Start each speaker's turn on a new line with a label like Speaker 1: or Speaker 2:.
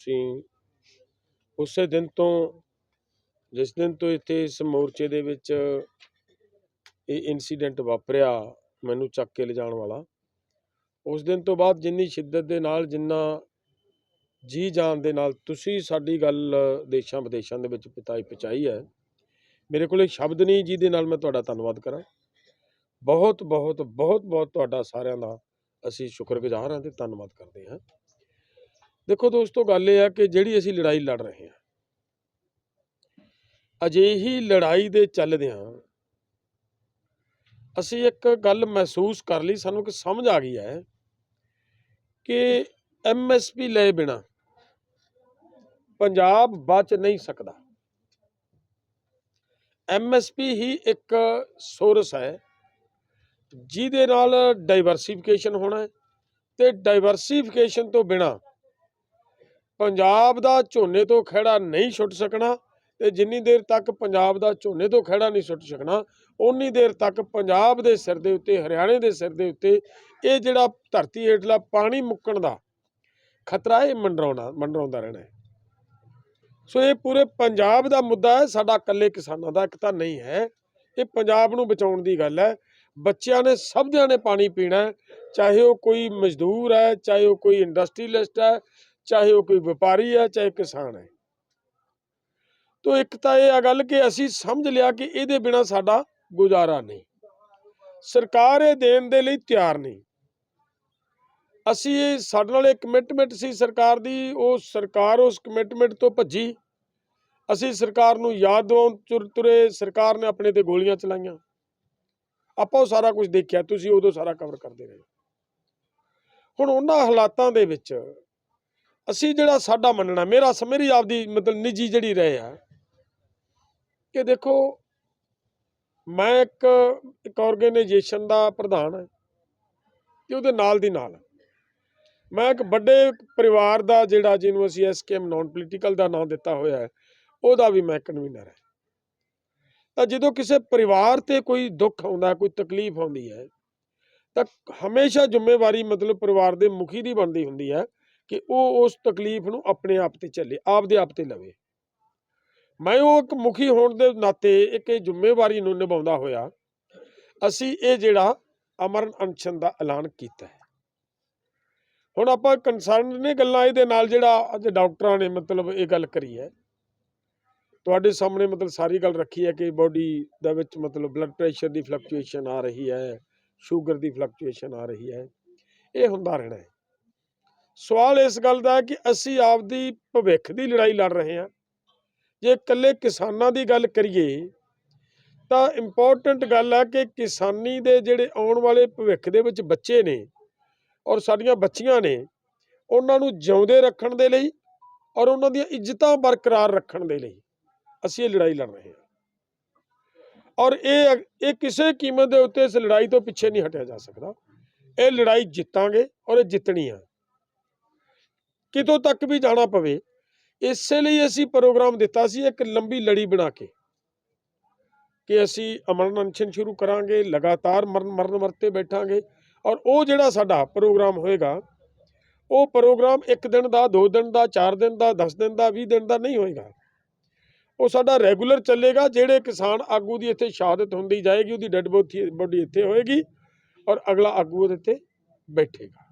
Speaker 1: ਅਸੀਂ ਉਸੇ ਦਿਨ ਤੋਂ, ਜਿਸ ਦਿਨ ਤੋਂ ਇੱਥੇ ਇਸ ਮੋਰਚੇ ਦੇ ਵਿੱਚ ਇਹ ਇਨਸੀਡੈਂਟ ਵਾਪਰਿਆ ਮੈਨੂੰ ਚੱਕ ਕੇ ਲਿਜਾਣ ਵਾਲਾ, ਉਸ ਦਿਨ ਤੋਂ ਬਾਅਦ ਜਿੰਨੀ ਸ਼ਿੱਦਤ ਦੇ ਨਾਲ, ਜਿੰਨਾ ਜੀ ਜਾਨ ਦੇ ਨਾਲ ਤੁਸੀਂ ਸਾਡੀ ਗੱਲ ਦੇਸ਼ਾਂ ਵਿਦੇਸ਼ਾਂ ਦੇ ਵਿੱਚ ਪਤਾਈ ਪਹੁੰਚਾਈ ਹੈ, ਮੇਰੇ ਕੋਲ ਇੱਕ ਸ਼ਬਦ ਨਹੀਂ ਜਿਹਦੇ ਨਾਲ ਮੈਂ ਤੁਹਾਡਾ ਧੰਨਵਾਦ ਕਰਾਂ। ਬਹੁਤ ਬਹੁਤ ਬਹੁਤ ਬਹੁਤ ਤੁਹਾਡਾ ਸਾਰਿਆਂ ਦਾ ਅਸੀਂ ਸ਼ੁਕਰਗੁਜ਼ਾਰ ਹਾਂ ਤੇ ਧੰਨਵਾਦ ਕਰਦੇ ਹਾਂ। ਦੇਖੋ ਦੋਸਤੋ, ਗੱਲ ਇਹ ਹੈ ਕਿ ਜਿਹੜੀ ਅਸੀਂ ਲੜਾਈ ਲੜ ਰਹੇ ਹਾਂ, ਅਜਿਹੀ ਲੜਾਈ ਦੇ ਚੱਲਦਿਆਂ ਅਸੀਂ ਇੱਕ ਗੱਲ ਮਹਿਸੂਸ ਕਰ ਲਈ, ਸਾਨੂੰ ਕਿ ਸਮਝ ਆ ਗਈ ਹੈ ਕਿ ਐਮਐਸਪੀ ਲਏ ਬਿਨਾ ਪੰਜਾਬ ਬਚ ਨਹੀਂ ਸਕਦਾ। ਐਮਐਸਪੀ ਹੀ ਇੱਕ ਸੋਰਸ ਹੈ, ਜਿਹਦੇ ਨਾਲ ਡਾਈਵਰਸਿਫਿਕੇਸ਼ਨ ਹੋਣਾ ਹੈ ਤੇ ਡਾਈਵਰਸਿਫਿਕੇਸ਼ਨ ਤੋਂ ਬਿਨਾ ਪੰਜਾਬ ਦਾ ਝੋਨੇ ਤੋਂ ਖਹਿੜਾ ਨਹੀਂ ਛੁੱਟ ਸਕਣਾ ਤੇ ਜਿੰਨੀ ਦੇਰ ਤੱਕ ਪੰਜਾਬ ਦਾ ਝੋਨੇ ਤੋਂ ਖਹਿੜਾ ਨਹੀਂ ਛੁੱਟ ਸਕਣਾ ਉਨੀ ਦੇਰ ਤੱਕ ਪੰਜਾਬ ਦੇ ਸਿਰ ਦੇ ਉੱਤੇ, ਹਰਿਆਣੇ ਦੇ ਸਿਰ ਦੇ ਉੱਤੇ ਇਹ ਜਿਹੜਾ ਧਰਤੀ ਹੇਠਲਾ ਪਾਣੀ ਮੁੱਕਣ ਦਾ ਖਤਰਾ ਇਹ ਮੰਡਰਾਉਣਾ, ਮੰਡਰਾਉਂਦਾ ਰਹਿਣਾ ਸੋ ਇਹ ਪੂਰੇ ਪੰਜਾਬ ਦਾ ਮੁੱਦਾ ਹੈ, ਸਾਡਾ ਇਕੱਲੇ ਕਿਸਾਨਾਂ ਦਾ ਇੱਕ ਤਾਂ ਨਹੀਂ ਹੈ, ਇਹ ਪੰਜਾਬ ਨੂੰ ਬਚਾਉਣ ਦੀ ਗੱਲ ਹੈ। ਬੱਚਿਆਂ ਨੇ, ਸਭ ਸਭਦਿਆਂ ਨੇ ਪਾਣੀ ਪੀਣਾ ਚਾਹੇ ਉਹ ਕੋਈ ਮਜ਼ਦੂਰ ਹੈ, ਚਾਹੇ ਉਹ ਕੋਈ ਇੰਡਸਟਰੀਲਿਸਟ ਹੈ ਚਾਹੇ ਉਹ ਕੋਈ ਵਪਾਰੀ ਹੈ ਚਾਹੇ ਕਿਸਾਨ ਹੈ ਤੋ ਇੱਕ ਤਾਂ ਇਹ ਆ ਗੱਲ ਕਿ ਅਸੀਂ ਸਮਝ ਲਿਆ ਕਿ ਇਹਦੇ ਬਿਨਾ ਸਾਡਾ ਗੁਜ਼ਾਰਾ ਨਹੀਂ। ਸਰਕਾਰ ਇਹ ਦੇਣ ਦੇ ਲਈ ਤਿਆਰ ਨਹੀਂ। ਅਸੀਂ ਇਹ ਸਾਡੇ ਨਾਲ ਇੱਕ ਕਮਿਟਮੈਂਟ ਸੀ ਸਰਕਾਰ ਦੀ, ਉਹ ਸਰਕਾਰ ਉਸ ਕਮਿਟਮੈਂਟ ਤੋਂ ਭੱਜੀ। ਅਸੀਂ ਸਰਕਾਰ ਨੂੰ ਯਾਦ ਦਿਵਾਉਣ ਤੁਰ, ਤੁਰੇ, ਸਰਕਾਰ ਨੇ ਆਪਣੇ ਤੇ ਗੋਲੀਆਂ ਚਲਾਈਆਂ। ਆਪਾਂ ਉਹ ਸਾਰਾ ਕੁਝ ਦੇਖਿਆ, ਤੁਸੀਂ ਉਦੋਂ ਸਾਰਾ ਕਵਰ ਕਰਦੇ ਰਹੇ। ਹੁਣ ਉਹਨਾਂ ਹਾਲਾਤਾਂ ਦੇ ਵਿੱਚ ਅਸੀਂ ਜਿਹੜਾ ਸਾਡਾ ਮੰਨਣਾ, ਮੇਰਾ ਸ- ਮੇਰੀ ਆਪਦੀ ਮਤਲਬ ਨਿੱਜੀ ਜਿਹੜੀ ਰਹੇ ਆ, ਕਿ ਦੇਖੋ ਮੈਂ ਇੱਕ ਇੱਕ ਆਰਗੇਨਾਈਜੇਸ਼ਨ ਦਾ ਪ੍ਰਧਾਨ ਹਾਂ ਤੇ ਉਹਦੇ ਨਾਲ ਦੀ ਨਾਲ। ਮੈਂ ਇੱਕ ਵੱਡੇ ਪਰਿਵਾਰ ਦਾ ਜਿਹੜਾ ਜਿਹਨੂੰ ਅਸੀਂ ਐਸਕੇਐਮ ਨਾਨ ਪੋਲੀਟੀਕਲ ਦਾ ਨਾਮ ਦਿੱਤਾ ਹੋਇਆ ਹੈ, ਉਹਦਾ ਵੀ ਮੈਂ ਕਨਵੀਨਰ ਹਾਂ। ਤਾਂ ਜਦੋਂ ਕਿਸੇ ਪਰਿਵਾਰ ਤੇ ਕੋਈ ਦੁੱਖ ਆਉਂਦਾ, ਕੋਈ ਤਕਲੀਫ ਆਉਂਦੀ ਹੈ, ਤਾਂ ਹਮੇਸ਼ਾ ਜ਼ਿੰਮੇਵਾਰੀ ਮਤਲਬ ਪਰਿਵਾਰ ਦੇ ਮੁਖੀ ਦੀ ਬਣਦੀ ਹੁੰਦੀ ਹੈ। ਕਿ ਉਹ ਉਸ ਤਕਲੀਫ ਨੂੰ ਆਪਣੇ ਆਪ ਤੇ ਚੱਲੇ ਆਪਦੇ ਆਪ ਤੇ ਲਵੇ। ਮੈਂ ਉਹ ਇੱਕ ਮੁਖੀ ਹੋਣ ਦੇ ਨਾਤੇ ਇੱਕ ਇਹ ਜ਼ਿੰਮੇਵਾਰੀ ਨੂੰ ਨਿਭਾਉਂਦਾ ਹੋਇਆ, ਅਸੀਂ ਇਹ ਜਿਹੜਾ ਅਮਰਨ ਅਨਸ਼ਨ ਦਾ ਐਲਾਨ ਕੀਤਾ ਹੈ। ਹੁਣ ਆਪਾਂ ਕੰਸਰਨ ਨੇ ਗੱਲਾਂ ਇਹਦੇ ਨਾਲ ਜਿਹੜਾ ਅੱਜ ਡਾਕਟਰਾਂ ਨੇ ਮਤਲਬ ਇਹ ਗੱਲ ਕਰੀ ਹੈ। ਤੁਹਾਡੇ ਸਾਹਮਣੇ ਮਤਲਬ ਸਾਰੀ ਗੱਲ ਰੱਖੀ ਹੈ ਕਿ ਬੋਡੀ ਦੇ ਵਿੱਚ ਮਤਲਬ ਬਲੱਡ ਪ੍ਰੈਸ਼ਰ ਦੀ ਫਲਕਚੁਏਸ਼ਨ ਆ ਰਹੀ ਹੈ ਸ਼ੂਗਰ ਦੀ ਫਲਕਚੁਏਸ਼ਨ ਆ ਰਹੀ ਹੈ। ਇਹ ਹੁੰਦਾ ਰਹਿਣਾ ਹੈ। ਸਵਾਲ ਇਸ ਗੱਲ ਦਾ ਹੈ ਕਿ ਅਸੀਂ ਆਪਦੀ ਭਵਿੱਖ ਦੀ ਲੜਾਈ ਲੜ ਰਹੇ ਹਾਂ। ਜੇ ਇਕੱਲੇ ਕਿਸਾਨਾਂ ਦੀ ਗੱਲ ਕਰੀਏ, ਤਾਂ ਇੰਪੋਰਟੈਂਟ ਗੱਲ ਹੈ ਕਿ ਕਿਸਾਨੀ ਦੇ ਜਿਹੜੇ ਆਉਣ ਵਾਲੇ ਭਵਿੱਖ ਦੇ ਵਿੱਚ ਬੱਚੇ ਨੇ ਔਰ ਸਾਡੀਆਂ ਬੱਚੀਆਂ ਨੇ, ਉਹਨਾਂ ਨੂੰ ਜਿਉਂਦੇ ਰੱਖਣ ਦੇ ਲਈ ਔਰ ਉਹਨਾਂ ਦੀਆਂ ਇੱਜ਼ਤਾਂ ਬਰਕਰਾਰ ਰੱਖਣ ਦੇ ਲਈ ਅਸੀਂ ਇਹ ਲੜਾਈ ਲੜ ਰਹੇ ਹਾਂ। ਔਰ ਇਹ ਇਹ ਕਿਸੇ ਕੀਮਤ ਦੇ ਉੱਤੇ ਇਸ ਲੜਾਈ ਤੋਂ ਪਿੱਛੇ ਨਹੀਂ ਹਟਿਆ ਜਾ ਸਕਦਾ। ਇਹ ਲੜਾਈ ਜਿੱਤਾਂਗੇ ਔਰ ਇਹ ਜਿੱਤਣੀ ਆ। ਕਿਤੋਂ ਤੱਕ ਵੀ ਜਾਣਾ ਪਵੇ, ਇਸੇ ਲਈ ਅਸੀਂ ਪ੍ਰੋਗਰਾਮ ਦਿੱਤਾ ਸੀ ਇੱਕ ਲੰਬੀ ਲੜੀ ਬਣਾ ਕੇ ਕਿ ਅਸੀਂ ਅਮਰਨ ਅਨਸ਼ਨ ਸ਼ੁਰੂ ਕਰਾਂਗੇ, ਲਗਾਤਾਰ ਮਰਨ ਮਰਨ ਵਰਤੇ ਬੈਠਾਂਗੇ ਔਰ ਉਹ ਜਿਹੜਾ ਸਾਡਾ ਪ੍ਰੋਗਰਾਮ ਹੋਏਗਾ, ਉਹ ਪ੍ਰੋਗਰਾਮ ਇੱਕ ਦਿਨ ਦਾ, ਦੋ ਦਿਨ ਦਾ, ਚਾਰ ਦਿਨ ਦਾ 10 ਦਿਨ ਦਾ 20 ਦਿਨ ਦਾ ਨਹੀਂ ਹੋਏਗਾ। ਉਹ ਸਾਡਾ ਰੈਗੂਲਰ ਚੱਲੇਗਾ, ਜਿਹੜੇ ਕਿਸਾਨ ਆਗੂ ਦੀ ਇੱਥੇ ਸ਼ਹਾਦਤ ਹੁੰਦੀ ਜਾਏਗੀ, ਉਹਦੀ ਡੈੱਡ ਬੋਡੀ ਇੱਥੇ ਹੋਏਗੀ ਔਰ ਅਗਲਾ ਆਗੂ ਉਹਦੇ ਤੇ ਬੈਠੇਗਾ।